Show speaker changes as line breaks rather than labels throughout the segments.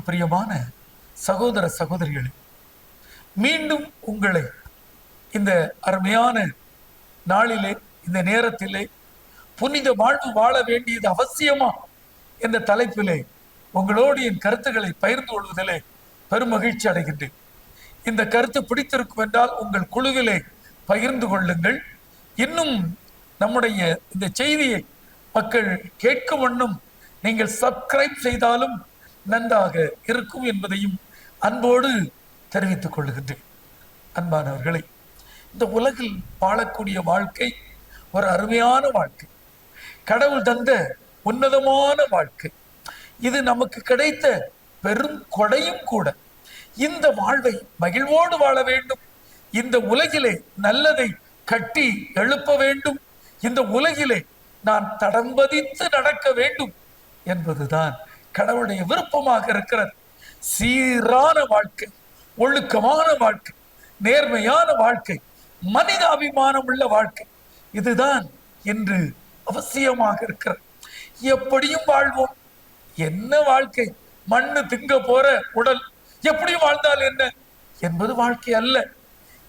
நேயர்களே பிரியமான சகோதர சகோதரிகளே மீண்டும் உங்களை இந்த அருமையான நாளிலே இந்த நேரத்திலே புனித வாழ்வு வாழ வேண்டியது அவசியமா என்ற தலைப்பிலே உங்களோடு என் கருத்துக்களை பகிர்ந்து கொள்வதிலே பெருமகிழ்ச்சி அடைகின்றேன். இந்த கருத்து பிடித்திருக்கும் என்றால் உங்கள் குழுவிலே பகிர்ந்து கொள்ளுங்கள். இன்னும் நம்முடைய இந்த செய்தியை மக்கள் கேட்கும் வண்ணம் நீங்கள் சப்ஸ்கிரைப் செய்தாலும் நன்றாக இருக்கும் என்பதையும் அன்போடு தெரிவித்துக் கொள்கின்றேன். அன்பானவர்களை இந்த உலகில் வாழக்கூடிய வாழ்க்கை ஒரு அருமையான வாழ்க்கை. கடவுள் தந்த உன்னதமான வாழ்க்கை. இது நமக்கு கிடைத்த பெரும் கொடையும் கூட. இந்த வாழ்வை மகிழ்வோடு வாழ வேண்டும். இந்த உலகிலே நல்லதை கட்டி எழுப்ப வேண்டும். இந்த உலகிலே நான் தடம்பதித்து நடக்க வேண்டும் என்பதுதான் கடவுளுடைய விருப்பமாக இருக்கிறது சீரான வாழ்க்கை ஒழுக்கமான வாழ்க்கை நேர்மையான வாழ்க்கை மனித அபிமானம் உள்ள வாழ்க்கை இதுதான் என்று அவசியமாக இருக்கிறது எப்படியும் வாழ்வோம். என்ன வாழ்க்கை? மண்ணு திங்க போற உடல் எப்படி வாழ்ந்தால் என்ன? என்பது வாழ்க்கை அல்ல.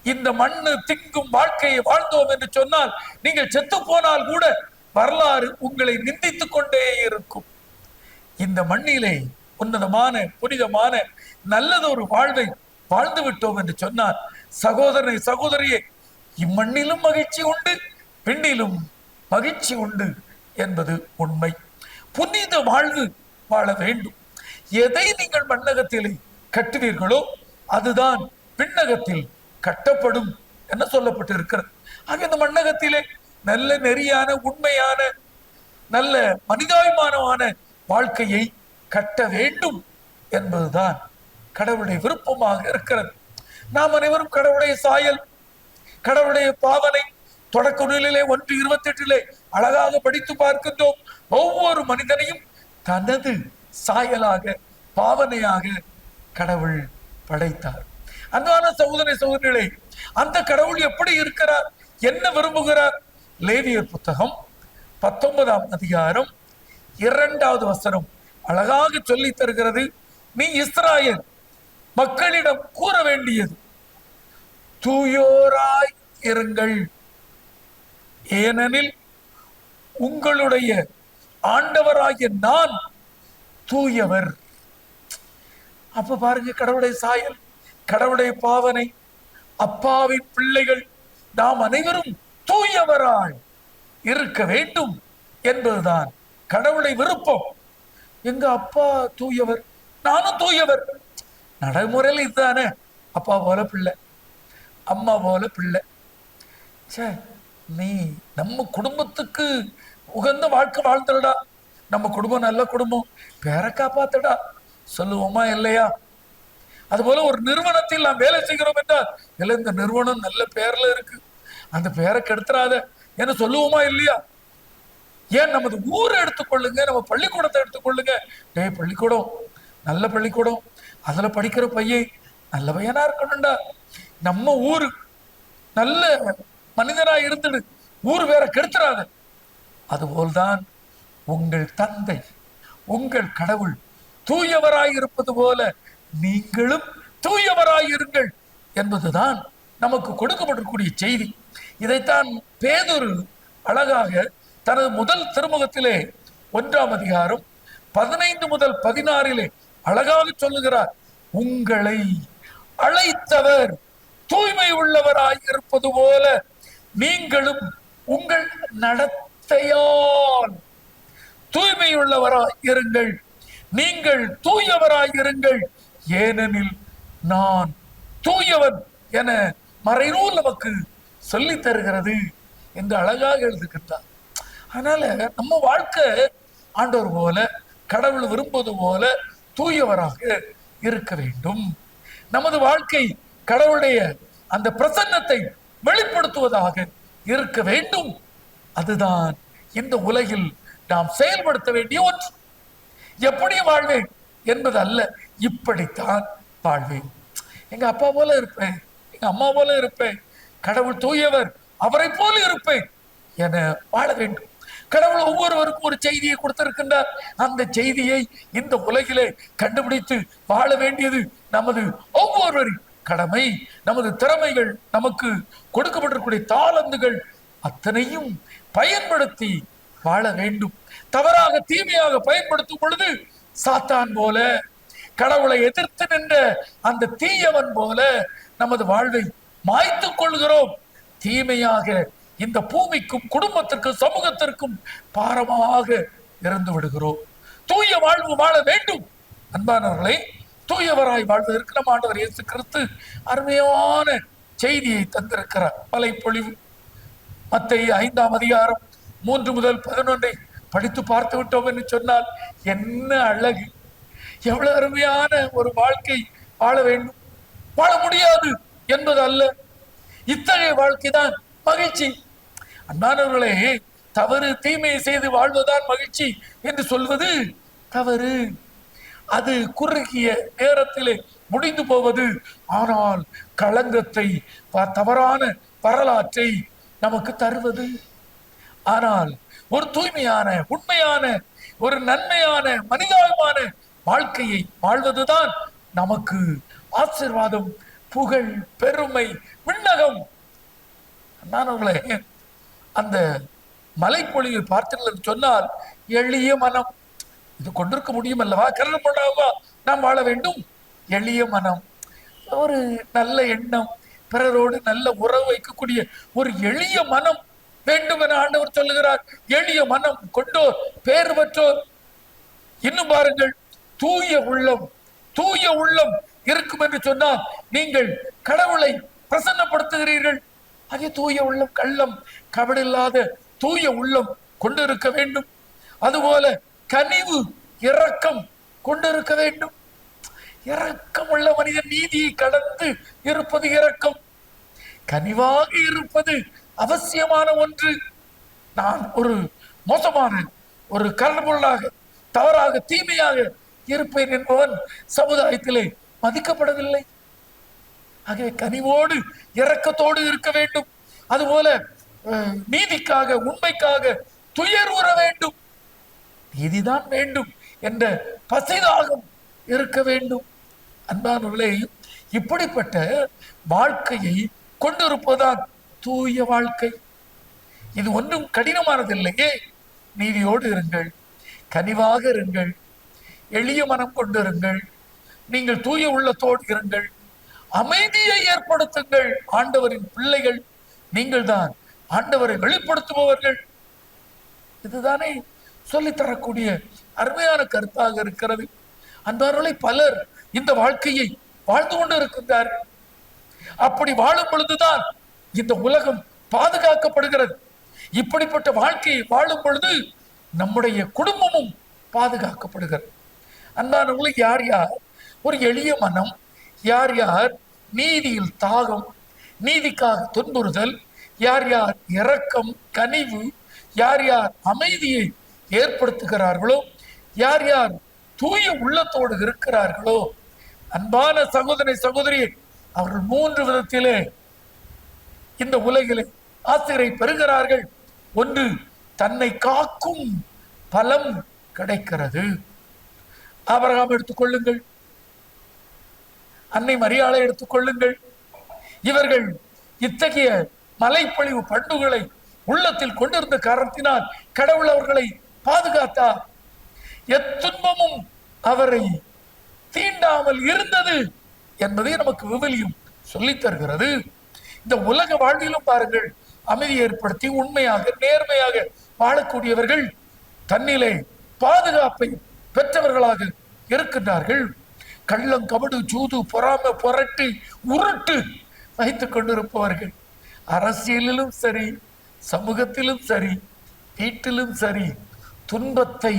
இந்த மண்ணு திங்கும் வாழ்க்கையை வாழ்ந்தோம் என்று சொன்னால் நீங்கள் செத்து போனால் கூட வரலாறு உங்களை நிந்தித்துக் கொண்டே இருக்கும். இந்த மண்ணிலே உன்னதமான புனிதமான நல்லதொரு வாழ்வை வாழ்ந்து விட்டோம் என்று சொன்னார். சகோதரனை சகோதரியே இம்மண்ணிலும் மகிழ்ச்சி உண்டு பெண்ணிலும் மகிழ்ச்சி உண்டு என்பது உண்மை. புனித வாழ்வு வாழ வேண்டும். எதை நீங்கள் மண்ணகத்திலே கட்டுவீர்களோ அதுதான் பின்னகத்தில் கட்டப்படும் என சொல்லப்பட்டு இருக்கிறது ஆக இந்த மண்ணகத்திலே நல்ல நெறியான உண்மையான நல்ல மனிதாபிமானமான வாழ்க்கையை கட்ட வேண்டும் என்பதுதான் கடவுளுடைய விருப்பமாக இருக்கிறது. நாம் அனைவரும் கடவுளுடைய சாயல் கடவுளுடைய பாவனை தொடக்க நூலிலே ஒன்று இருபத்தி எட்டிலே அழகாக படித்து பார்க்கின்றோம். ஒவ்வொரு மனிதனையும் தனது சாயலாக பாவனையாக கடவுள் படைத்தார். அன்பான சகோதரி சகோதரிகளே அந்த கடவுள் எப்படி இருக்கிறார்? என்ன விரும்புகிறார்? லேவியர் புத்தகம் பத்தொன்பதாம் அதிகாரம் இரண்டாவது வசனம் அழகாக சொல்லி தருகிறது. நீ இஸ்ராயல் மக்களிடம் கூற வேண்டியது தூயோராய் இருங்கள். ஏனெனில் உங்களுடைய ஆண்டவராகிய நான் தூயவர். அப்ப பாருங்க கடவுளுடைய சாயல் கடவுளுடைய பாவனை அப்பாவின் பிள்ளைகள் நாம் அனைவரும் தூயவராய் இருக்க வேண்டும் என்பதுதான். கடவுளை விருப்பம் எங்க அப்பா தூயவர் நானும் தூயவர். நடைமுறையில் இதுதானே. அப்பா போல பிள்ளை அம்மா போல பிள்ளை. ச்சே நீ நம்ம குடும்பத்துக்கு உகந்த வாழ்க்கை வாழ்ந்துடா நம்ம குடும்பம் நல்ல குடும்பம் பேரை காப்பாத்துடா. சொல்லுவோமா இல்லையா? அதுபோல ஒரு நிறுவனத்தில் நாம் வேலை செய்கிறோம் என்றால் இல்லை இந்த நிறுவனம் நல்ல பேர்ல இருக்கு. அந்த பேரை கெடுத்துறாத. என்ன சொல்லுவோமா இல்லையா? ஏன் நமது ஊரை எடுத்துக்கொள்ளுங்க? நம்ம பள்ளிக்கூடத்தை எடுத்துக்கொள்ளுங்க. டேய் பள்ளிக்கூடம். நல்ல பள்ளிக்கூடம். அதுல படிக்கிற பையன் நல்ல பையனா இருக்கணும்டா. நம்ம ஊரு நல்ல மனிதனா இருந்துடு. ஊர் வேற கெடுத்துறாத. அதுபோல்தான் உங்கள் தந்தை உங்கள் கடவுள் தூயவராய் இருப்பது போல நீங்களும் தூயவராய் இருங்கள் என்பதுதான் நமக்கு கொடுக்கப்பட்டிருக்கூடிய செய்தி. இதைத்தான் பேதொரு அழகாக தனது முதல் திருமுகத்திலே ஒன்றாம் அதிகாரம் பதினைந்து முதல் பதினாறிலே அழகாக சொல்லுகிறார் உங்களை அழைத்தவர் தூய்மை உள்ளவராய் இருப்பது போல நீங்களும் உங்கள் நடத்தையால் தூய்மையுள்ளவராய் இருங்கள். நீங்கள் தூயவராய் இருங்கள். ஏனெனில் நான் தூயவன் என மறைநூல் நமக்கு சொல்லி தருகிறது என்று அழகாக எழுதுகின்றார். அதனால நம்ம வாழ்க்கை ஆண்டவர் போல கடவுள் விரும்புவது போல தூயவராக இருக்க வேண்டும். நமது வாழ்க்கை கடவுளுடைய அந்த பிரசன்னத்தை வெளிப்படுத்துவதாக இருக்க வேண்டும். அதுதான் இந்த உலகில் நாம் செயல்படுத்த வேண்டிய ஒன்று. எப்படி வாழ்வேன் என்பது அல்ல இப்படித்தான் வாழ்வேன். எங்க அப்பா போல இருப்பேன் எங்க அம்மா போல இருப்பேன் கடவுள் தூயவர் அவரை போல இருப்பேன் என வாழ வேண்டும். கடவுள் ஒவ்வொருவருக்கும் ஒரு செய்தியை கொடுத்திருக்கின்றார். அந்த செய்தியை இந்த உலகிலே கண்டுபிடித்து வாழ வேண்டியது நமது ஒவ்வொருவரின் கடமை நமது திறமைகள் நமக்கு கொடுக்கப்பட்டிருக்கூடிய தாளந்துகள் அத்தனையும் பயன்படுத்தி வாழ வேண்டும். தவறாக தீமையாக பயன்படுத்தும் பொழுது சாத்தான் போல கடவுளை எதிர்த்து நின்ற அந்த தீயவன் போல நமது வாழ்வை மாய்த்துக் கொள்கிறோம். தீமையாக இந்த பூமிக்கும் குடும்பத்திற்கும் சமூகத்திற்கும் பாரமாக இறந்து விடுகிறோம். தூய வாழ்வு வாழ வேண்டும். அன்பானவர்களை தூயவராய் வாழ்வதற்கு நம் ஆண்டவர் இயேசு கிறிஸ்து அருமையான செய்தியை தந்திருக்கிறார். மலைப்பொழிவு மத்திய ஐந்தாம் அதிகாரம் மூன்று முதல் பதினொன்றை படித்து பார்த்து விட்டோம் என்று சொன்னால் என்ன அழகு. எவ்வளவு அருமையான ஒரு வாழ்க்கை வாழ வேண்டும். வாழ முடியாது என்பது அல்ல. இத்தகைய வாழ்க்கை தான் மகிழ்ச்சி. அன்பானவர்களே தவறு தீமையை செய்து வாழ்வதுதான் மகிழ்ச்சி என்று சொல்வது தவறு. அது குறுகிய நேரத்திலே முடிந்து போவது ஆனால் களங்கத்தை ப- தவறான வரலாற்றை நமக்கு தருவது. ஆனால் ஒரு தூய்மையான உண்மையான ஒரு நன்மையான மனிதாபிமான வாழ்க்கையை வாழ்வதுதான் நமக்கு ஆசீர்வாதம் புகழ் பெருமை விண்ணகம். அண்ணானவர்களே அந்த மலைப்பொழிவை பார்த்தீர்கள் என்று சொன்னால் எளிய மனம். இது கொண்டிருக்க முடியும் அல்லவா கரணம் பண்ணாவா நாம் வாழ வேண்டும்? எளிய மனம். ஒரு நல்ல எண்ணம் பிறரோடு நல்ல உறவு வைக்கக்கூடிய ஒரு எளிய மனம் வேண்டும் என ஆண்டவர் சொல்லுகிறார். எளிய மனம் கொண்டோர் பேர் பெற்றோர். இன்னும் பாருங்கள் தூய உள்ளம் தூய உள்ளம் இருக்கும் என்று சொன்னால் நீங்கள் கடவுளை பிரசன்னப்படுத்துகிறீர்கள். அதே தூய உள்ளம் கள்ளம் கபடில்லாத தூய உள்ளம் கொண்டிருக்க வேண்டும். அதுபோல கனிவு இரக்கம் கொண்டிருக்க வேண்டும். இரக்கம் உள்ள மனிதன் நீதியை கடந்து இருப்பது இரக்கம். கனிவாக இருப்பது அவசியமான ஒன்று. நான் ஒரு மோசமான ஒரு கருப்பொருளாக தவறாக தீமையாக இருப்பேன் என்பவன் சமுதாயத்திலே மதிக்கப்படவில்லை. ஆகவே கனிவோடு இரக்கத்தோடு இருக்க வேண்டும். அதுபோல நீதிக்காக உண்மைக்காக துயர் உற வேண்டும். நீதிதான் வேண்டும் என்ற பசிதாகம் இருக்க வேண்டும். அன்பானவர்களே இப்படிப்பட்ட வாழ்க்கையை கொண்டிருப்பதுதான் தூய வாழ்க்கை. இது ஒன்றும் கடினமானதில்லையே. நீதியோடு இருங்கள். கனிவாக இருங்கள். எளிய மனம் கொண்டிருங்கள் நீங்கள் தூய உள்ளத்தோடு இருங்கள். அமைதியை ஏற்படுத்துங்கள். ஆண்டவரின் பிள்ளைகள் நீங்கள் தான் ஆண்டவரை வெளிப்படுத்துபவர்கள். இதுதானே சொல்லித்தரக்கூடிய அருமையான கருத்தாக இருக்கிறது. அன்பார்களை பலர் இந்த வாழ்க்கையை வாழ்ந்து கொண்டு இருக்கின்றார்கள் அப்படி வாழும் பொழுதுதான் இந்த உலகம் பாதுகாக்கப்படுகிறது. இப்படிப்பட்ட வாழ்க்கையை வாழும் பொழுது நம்முடைய குடும்பமும் பாதுகாக்கப்படுகிறது. அன்பானவர்களை யார் யார்? ஒரு எளிய மனம் யார் யார்? நீதியில் தாகம் நீதிக்காக துன்புறுதல் யார் யார் இரக்கம் கனிவு யார் யார் அமைதியை ஏற்படுத்துகிறார்களோ யார் யார் தூய உள்ளத்தோடு இருக்கிறார்களோ அன்பான சகோதரி சகோதரி அவர்கள் மூன்று விதத்திலே இந்த உலகிலே ஆசிரியரை பெறுகிறார்கள். ஒன்று தன்னை காக்கும் பலம் கிடைக்கிறது. ஆபிரகாம் எடுத்துக்கொள்ளுங்கள் அன்னை மரியாதை எடுத்துக்கொள்ளுங்கள் இவர்கள் இத்தகைய மலைப்பொழிவு பண்புகளை உள்ளத்தில் கொண்டிருந்த காரணத்தினால் கடவுள் அவர்களை பாதுகாத்தார். எத்துன்பமும் அவரை தீண்டாமல் இருந்தது என்பதை நமக்கு விவிலியம் சொல்லித் தருகிறது. இந்த உலக வாழ்விலும் பாருங்கள் அமைதி ஏற்படுத்தி உண்மையாக நேர்மையாக வாழக்கூடியவர்கள் தன்னிலே பாதுகாப்பை பெற்றவர்களாக இருக்கின்றார்கள். கள்ளம் கபடு சூது பொறாமை புரட்டி உருட்டு வைத்துக் கொண்டிருப்பவர்கள். அரசியலிலும் சரி சமூகத்திலும் சரி வீட்டிலும் சரி துன்பத்தை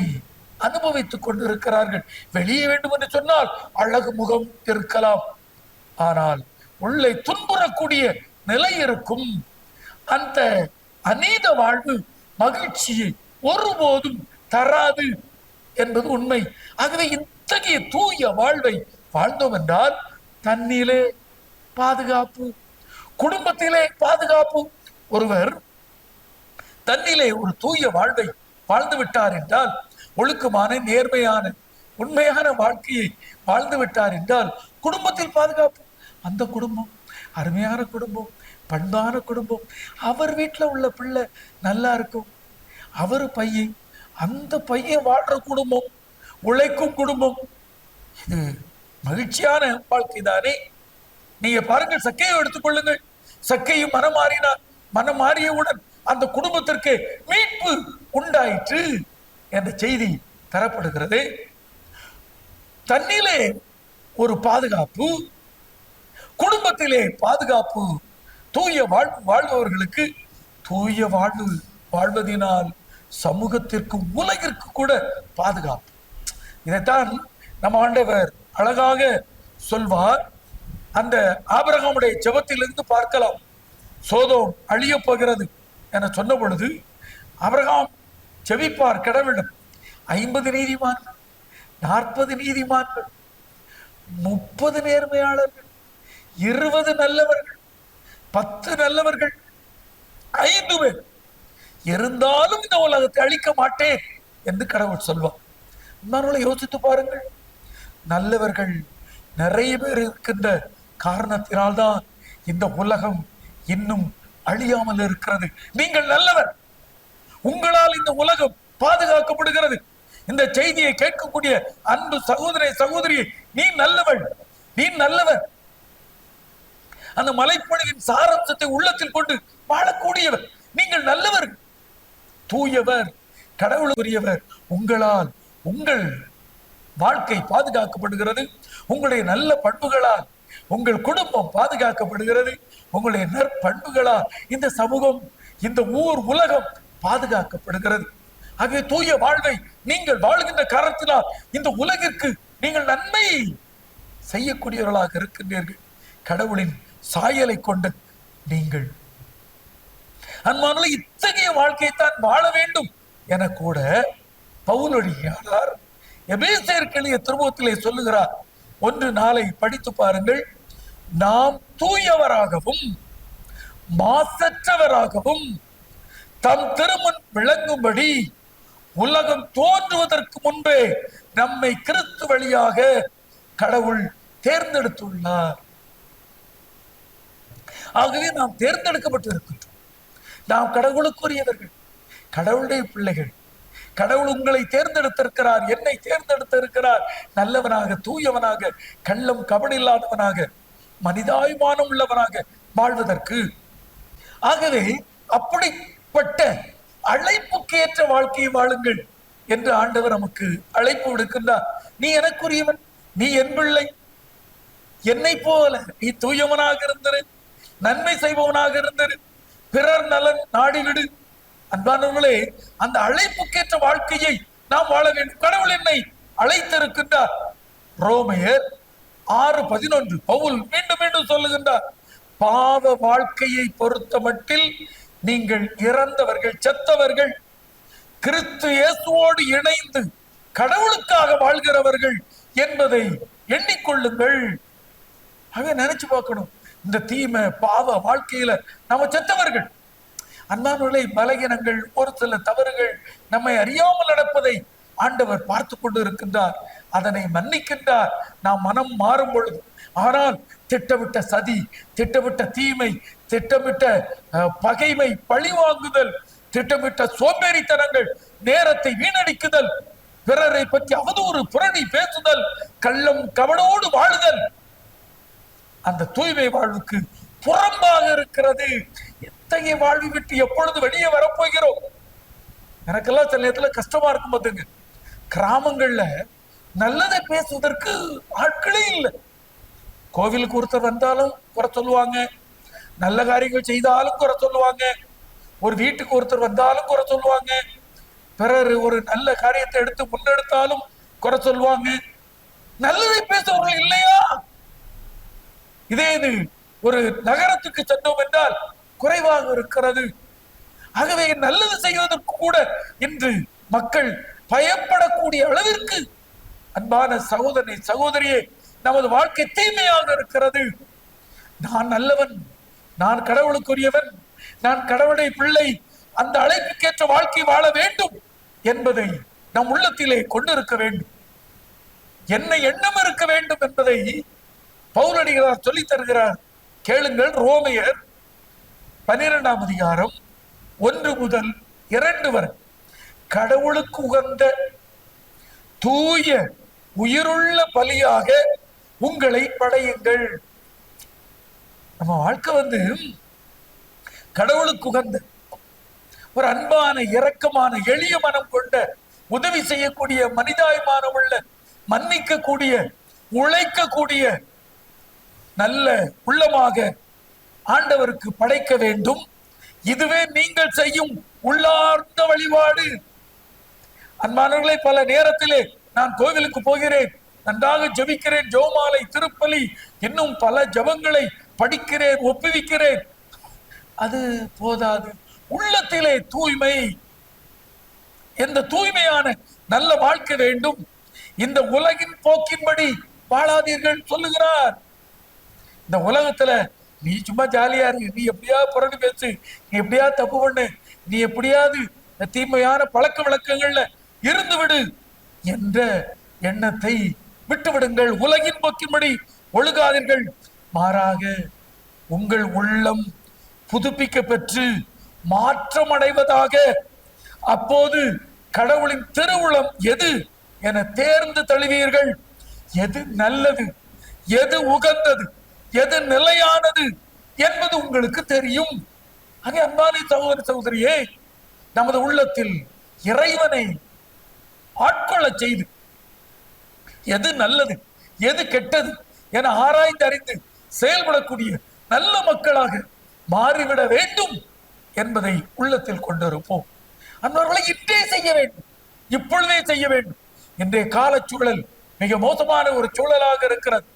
அனுபவித்துக் கொண்டிருக்கிறார்கள். வெளியே வேண்டும் என்று சொன்னால் அழகு முகம் இருக்கலாம். ஆனால் உள்ளே துன்புறக்கூடிய நிலை இருக்கும். அந்த அநீத வாழ்வு மகிழ்ச்சியை ஒருபோதும் தராது என்பது உண்மை. ஆகவே இத்தகைய தூய வாழ்வை வாழ்ந்தோம் என்றால் தன்னிலே பாதுகாப்பு குடும்பத்திலே பாதுகாப்பு. ஒருவர் தன்னிலே ஒரு தூய வாழ்வை வாழ்ந்து விட்டார் என்றால் ஒழுக்கமான நேர்மையான உண்மையான வாழ்க்கையை வாழ்ந்து விட்டார் என்றால் குடும்பத்தில் பாதுகாப்பு. அந்த குடும்பம் அருமையான குடும்பம் பண்பான குடும்பம் அவர் வீட்டில் உள்ள பிள்ளை நல்லா இருக்கும். அவர் பையன் அந்த பையன் வாழ்ற குடும்பம் உழைக்கும் குடும்பம். இது மகிழ்ச்சியான வாழ்க்கை தானே நீங்க பாருங்கள் சக்கையை எடுத்துக்கொள்ளுங்கள் சக்கையும் மனம் மாறினார் மனம் மாறியவுடன் அந்த குடும்பத்திற்கு மீட்பு உண்டாயிற்று என்ற செய்தி தரப்படுகிறது. தன்னிலே ஒரு பாதுகாப்பு குடும்பத்திலே பாதுகாப்பு தூய வாழ்வு வாழ்பவர்களுக்கு தூய வாழ்வு வாழ்வதினால் சமூகத்திற்கு உலகிற்கு கூட பாதுகாப்பு. இதைத்தான் நம்ம ஆண்டவர் அழகாக சொல்வார். அந்த ஆபரகமுடைய ஜெபத்திலிருந்து பார்க்கலாம். சோதோம் அழியப் போகிறது என சொன்ன பொழுது ஆபிரகாம் செவிப்பார் கடவுளிடம் ஐம்பது நீதிமான்கள் நாற்பது நீதிமான்கள் முப்பது நேர்மையாளர்கள் இருபது நல்லவர்கள் பத்து நல்லவர்கள் ஐந்து பேர். இருந்தாலும் இந்த உலகத்தை அழிக்க மாட்டேன் என்று கடவுள் சொல்வார். நம்மளை யோசித்து பாருங்கள். நல்லவர்கள் நிறைய பேர் இருக்கின்ற காரணத்தினால்தான் இந்த உலகம் இன்னும் அழியாமல் இருக்கிறது. நீங்கள் நல்லவர். உங்களால் இந்த உலகம் பாதுகாக்கப்படுகிறது. இந்த செய்தியை கேட்கக்கூடிய அன்பு சகோதரி சகோதரியை நீ நல்லவள். நீ நல்லவர். அந்த மலைப்பொழிவின் சாரம்சத்தை உள்ளத்தில் கொண்டு வாழக்கூடியவர். நீங்கள் நல்லவர். தூயவர் கடவுளுக்குரியவர். உங்களால் உங்கள் வாழ்க்கை பாதுகாக்கப்படுகிறது. உங்களுடைய நல்ல பண்புகளால் உங்கள் குடும்பம் பாதுகாக்கப்படுகிறது. உங்களுடைய நற்பண்புகளால் இந்த சமூகம் இந்த ஊர் உலகம் பாதுகாக்கப்படுகிறது. ஆகவே தூய வாழ்வை நீங்கள் வாழ்கின்ற காரணத்தினால் இந்த உலகிற்கு நீங்கள் நன்மை செய்யக்கூடியவர்களாக இருக்கின்றீர்கள். கடவுளின் சாயலை கொண்ட நீங்கள். அன்பான இத்தகைய வாழ்க்கையைத்தான் வாழ வேண்டும் என கூட பவுலடியாளர் எபேசியருக்கு எழுதிய திருமுகத்திலே சொல்லுகிறார். ஒன்று நாளை படித்து பாருங்கள். நாம் தூயவராகவும் மாசற்றவராகவும் தம் திருமண் விளங்கும்படி உலகம் தோன்றுவதற்கு முன்பே நம்மை கிறிஸ்து வழியாக கடவுள் தேர்ந்தெடுத்துள்ளார். ஆகவே நாம் தேர்ந்தெடுக்கப்பட்டு இருக்கின்றோம் நாம் கடவுளுக்குரியவர்கள் கடவுளுடைய பிள்ளைகள் கடவுள் உங்களை தேர்ந்தெடுத்திருக்கிறார் என்னை தேர்ந்தெடுத்திருக்கிறார். நல்லவனாக தூயவனாக கள்ளம் கபடில்லாதவனாக மனிதாபிமானம் உள்ளவனாக வாழ்வதற்கு. ஆகவே அப்படிப்பட்ட அழைப்புக்கு ஏற்ற வாழ்க்கையை வாழுங்கள் என்று ஆண்டவர் நமக்கு அழைப்பு விடுக்கின்றார். நீ எனக்குரியவன் நீ என் பிள்ளை. என்னை போல நீ தூயவனாக இருந்திரு நன்மை செய்பவனாக இருந்திரு. பிறர் நலன் நாடிவிடு. அன்பானவர்களே அந்த அழைப்புக்கேற்ற வாழ்க்கையை நாம் வாழ வேண்டும். கடவுள் என்னை அழைத்திருக்கின்றார். ரோமையர் ஆறு பதினொன்று பவுல் மீண்டும் மீண்டும் சொல்லுகின்றார் பாவ வாழ்க்கையை பொறுத்த மட்டில் நீங்கள் இறந்தவர்கள் செத்தவர்கள் கிறிஸ்து இயேசுவோடு இணைந்து கடவுளுக்காக வாழ்கிறவர்கள் என்பதை எண்ணிக்கொள்ளுங்கள். அதை நினைச்சு பார்க்கணும். இந்த தீமை பாவ வாழ்க்கையில நம்ம செத்தவர்கள். அன்பானவர்களை பலகீனங்கள் ஒரு சில தவறுகள் நம்மை அறியாமல் நடப்பதை ஆண்டவர் பார்த்து கொண்டு இருக்கின்றார் அதனை மன்னிக்கின்றார். நாம் மனம் மாறும் பொழுது ஆனால் திட்டமிட்ட சதி திட்டமிட்ட தீமை திட்டமிட்ட அஹ், பகைமை பழிவாங்குதல் திட்டமிட்ட சோம்பேறித்தனங்கள் நேரத்தை வீணடிக்குதல் பிறரை பற்றி அவதூறு புரணி பேசுதல் கள்ளம் கவனோடு வாழுதல் அந்த தூய்மை வாழ்வுக்கு புறம்பாக இருக்கிறது. எத்தகைய வாழ்வை விட்டு எப்பொழுது வெளியே வரப்போகிறோம்? எனக்கெல்லாம் சில நேரத்துல கஷ்டமா இருக்கும் பார்த்துங்க கிராமங்கள்ல நல்லதை பேசுவதற்கு ஆட்களே இல்லை. கோவிலுக்கு ஒருத்தர் வந்தாலும் குறை சொல்லுவாங்க. நல்ல காரியங்கள் செய்தாலும் குறை சொல்லுவாங்க. ஒரு வீட்டுக்கு ஒருத்தர் வந்தாலும் குறை சொல்லுவாங்க. பிறர் ஒரு நல்ல காரியத்தை எடுத்து முன்னெடுத்தாலும் குறை சொல்லுவாங்க. நல்லதை பேசுறவர்கள் இல்லையா? இதே இது ஒரு நகரத்துக்கு சென்றோம் என்றால் குறைவாக இருக்கிறது. ஆகவே நல்லது செய்வதற்கு கூட இன்று மக்கள் பயப்படக்கூடிய அளவிற்கு அன்பான சகோதரனை சகோதரியே நமது வாழ்க்கை தீமையாக இருக்கிறது. நான் நல்லவன் நான் கடவுளுக்குரியவன் நான் கடவுளை பிள்ளை அந்த அழைப்புக்கேற்ற வாழ்க்கை வாழ வேண்டும் என்பதை நம் உள்ளத்திலே கொண்டிருக்க வேண்டும். என்ன எண்ணம் இருக்க வேண்டும் என்பதை பவுலடிகளார் சொல்லித் தருகிறார் கேளுங்கள் ரோமையர் பன்னிரெண்டாம் அதிகாரம் ஒன்று முதல் இரண்டு வரை. கடவுளுக்கு உகந்த தூய உயிருள்ள பலியாக உங்களை படையுங்கள். நம்ம வாழ்க்கை வந்து கடவுளுக்கு உகந்த ஒரு அன்பான இரக்கமான எளிய மனம் கொண்ட உதவி செய்யக்கூடிய மனிதாயமானம் உள்ள மன்னிக்கக்கூடிய உழைக்கக்கூடிய நல்ல உள்ளமாக ஆண்டவருக்கு படைக்க வேண்டும். இதுவே நீங்கள் செய்யும் உள்ளார்ந்த வழிபாடு. அன்பானவர்களை பல நேரத்திலே நான் கோவிலுக்கு போகிறேன். நன்றாக ஜெபிக்கிறேன். ஜோமாலை திருப்பலி இன்னும் பல ஜெபங்களை படிக்கிறேன் ஒப்புவிக்கிறேன். அது போதாது. உள்ளத்திலே தூய்மை. எந்த தூய்மையான நல்ல வாழ்க்கை வேண்டும். இந்த உலகின் போக்கின்படி வாழாதீர்கள் சொல்லுகிறார். இந்த உலகத்துல நீ சும்மா ஜாலியா இரு. நீ எப்படியாவது புரண்டு பேசு. நீ எப்படியா தப்பு பண்ணு. நீ எப்படியாவது தீமையான பழக்க வழக்கங்கள்ல இருந்து விடு என்ற எண்ணத்தை விட்டுவிடுங்கள். உலகின் போக்கின்படி ஒழுகாதீர்கள். மாறாக உங்கள் உள்ளம் புதுப்பிக்க பெற்று மாற்றம் அடைவதாக அப்போது கடவுளின் திருவுளம் எது என தேர்ந்து தழுவீர்கள் எது நல்லது? எது உகந்தது? எது நிலையானது என்பது உங்களுக்கு தெரியும். அங்கே அன்பானி சகோதரி சகோதரியே நமது உள்ளத்தில் இறைவனை ஆட்கொள்ளச் செய்து எது நல்லது எது கெட்டது என ஆராய்ந்து அறிந்து செயல்படக்கூடிய நல்ல மக்களாக மாறிவிட வேண்டும் என்பதை உள்ளத்தில் கொண்டிருப்போம். அன்பர்களை இன்றே செய்ய வேண்டும் இப்பொழுதே செய்ய வேண்டும். இன்றைய காலச்சூழல் மிக மோசமான ஒரு சூழலாக இருக்கிறது.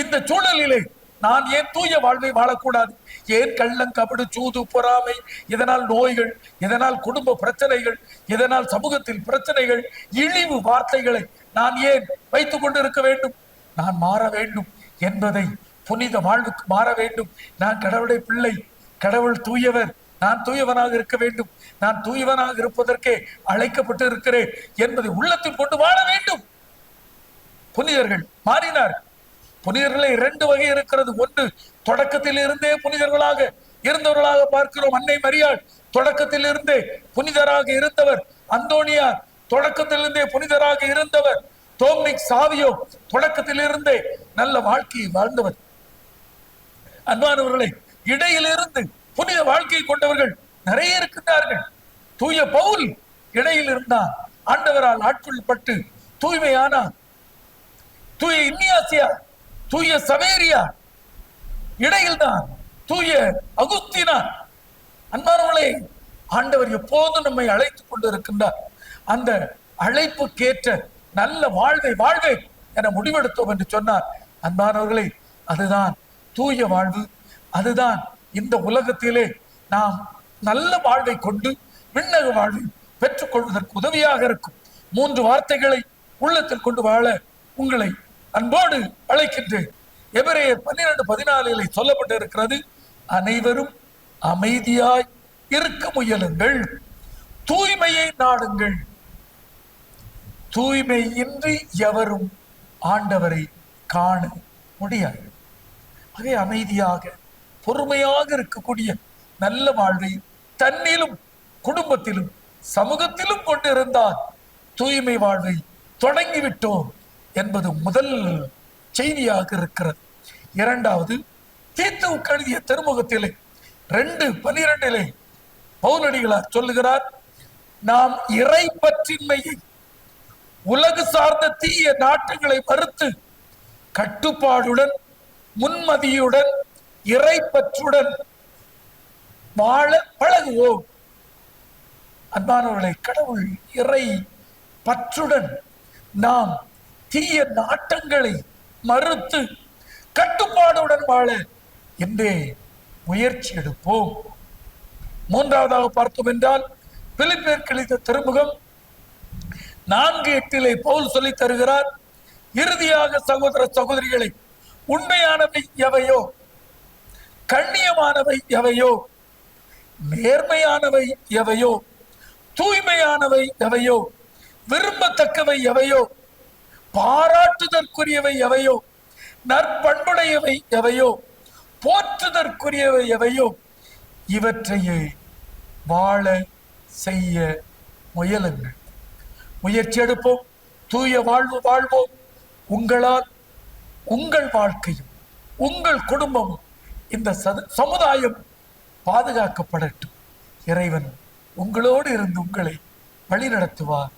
இந்த சூழலிலே நான் ஏன் தூய வாழ்வை வாழக்கூடாது? ஏன் கள்ளம் கபடு சூது பொறாமை இதனால் நோய்கள் இதனால் குடும்ப பிரச்சனைகள் இதனால் சமூகத்தில் பிரச்சனைகள் இழிவு வார்த்தைகளை நான் ஏன் வைத்துக் கொண்டிருக்க வேண்டும்? நான் மாற வேண்டும் என்பதை புனித வாழ்வுக்கு மாற வேண்டும். நான் கடவுளுடைய பிள்ளை கடவுள் தூயவர் நான் தூயவனாக இருக்க வேண்டும். நான் தூயவனாக இருப்பதற்கே அழைக்கப்பட்டு இருக்கிறேன் என்பதை உள்ளத்தில் கொண்டு வாழ வேண்டும். புனிதர்கள் மாறினார்கள். புனிதர்களை இரண்டு வகை இருக்கிறது. ஒன்று தொடக்கத்தில் இருந்தே புனிதர்களாக இருந்தவர்களாக பார்க்கிறோம். அன்னை மரியாள் தொடக்கத்தில் இருந்தே புனிதராக இருந்தவர். அந்தோனியார் தொடக்கத்திலிருந்தே புனிதராக இருந்தவர். தோம்னிக் சாவியோ தொடக்கத்தில் இருந்தே நல்ல வாழ்க்கையை வாழ்ந்தவர். அன்பானவர்களை இடையிலிருந்து புனித வாழ்க்கை கொண்டவர்கள் நிறைய இருக்கின்றார்கள். தூய பவுல் இடையில் இருந்தார் ஆண்டவரால் ஆட்கொள்ளப்பட்டு தூய்மையானார் தூய இன்னியாசியா தூய சவேரியா? இடையில்தான் தூய அகுஸ்தினா? அன்பானவர்களே ஆண்டவர் எப்போதும் நம்மை அழைத்துக் கொண்டு இருக்கின்றார் அந்த அழைப்புக்கேற்ற நல்ல வாழ்வை வாழ்வை என முடிவெடுத்தோம் என்று சொன்னார். அன்பானவர்களே அதுதான் தூய வாழ்வு. அதுதான் இந்த உலகத்திலே நாம் நல்ல வாழ்வை கொண்டு விண்ணக வாழ்வை பெற்றுக்கொள்வதற்கு உதவியாக இருக்கும். மூன்று வார்த்தைகளை உள்ளத்தில் கொண்டு வாழ உங்களை அன்போடு அழைக்கின்றேன். எபிரேயர் பன்னிரண்டு பதினாலிலே சொல்லப்பட்டு இருக்கிறது அனைவரும் அமைதியாய் இருக்க முயலுங்கள். தூய்மையை நாடுங்கள். தூய்மை இன்றி எவரும் ஆண்டவரை காண முடியாது. ஆகவே அமைதியாக பொறுமையாக இருக்கக்கூடிய நல்ல வாழ்வை தன்னிலும் குடும்பத்திலும் சமூகத்திலும் கொண்டிருந்தால் தூய்மை வாழ்வை தொடங்கிவிட்டோம். என்பது முதல் செய்தியாக இருக்கிறது. இரண்டாவது தீர்த்தம் கழுதிய திருமுகத்திலே ரெண்டு பனிரெண்டிலே பவுலடிகளார் சொல்லுகிறார் நாம் இறை பற்றின்மையை உலகு சார்ந்த தீய நாட்டுகளை மறுத்து கட்டுப்பாடுடன் முன்மதியுடன் இறைப்பற்றுடன் வாழ பழகுவோம். அன்பானவர்களை கடவுள் இறை பற்றுடன் நாம் தீய நாட்டங்களை மறுத்து கட்டுப்பாடுடன் வாழ என்றே முயற்சி எடுப்போம். மூன்றாவதாக பார்த்தோம் என்றால் பிலிப்பேர் கழித்த திருமுகம் நான்கு எட்டிலே பவுல் சொல்லி தருகிறார் இறுதியாக சகோதர சகோதரிகளை உண்மையானவை எவையோ? கண்ணியமானவை எவையோ? நேர்மையானவை எவையோ? தூய்மையானவை எவையோ? விரும்பத்தக்கவை எவையோ? பாராட்டுதற்குரியவை எவையோ? நற்பண்புடையவை எவையோ? போற்றுதற்குரியவை எவையோ? இவற்றையே வாழ செய்ய முயலுங்கள். முயற்சி எடுப்போம் தூய வாழ்வு வாழ்வோம். உங்களால் உங்கள் வாழ்க்கையும் உங்கள் குடும்பமும் இந்த சமுதாயம் பாதுகாக்கப்படட்டும். இறைவன் உங்களோடு இருந்து உங்களை வழிநடத்துவார்.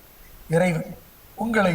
இறைவன் உங்களை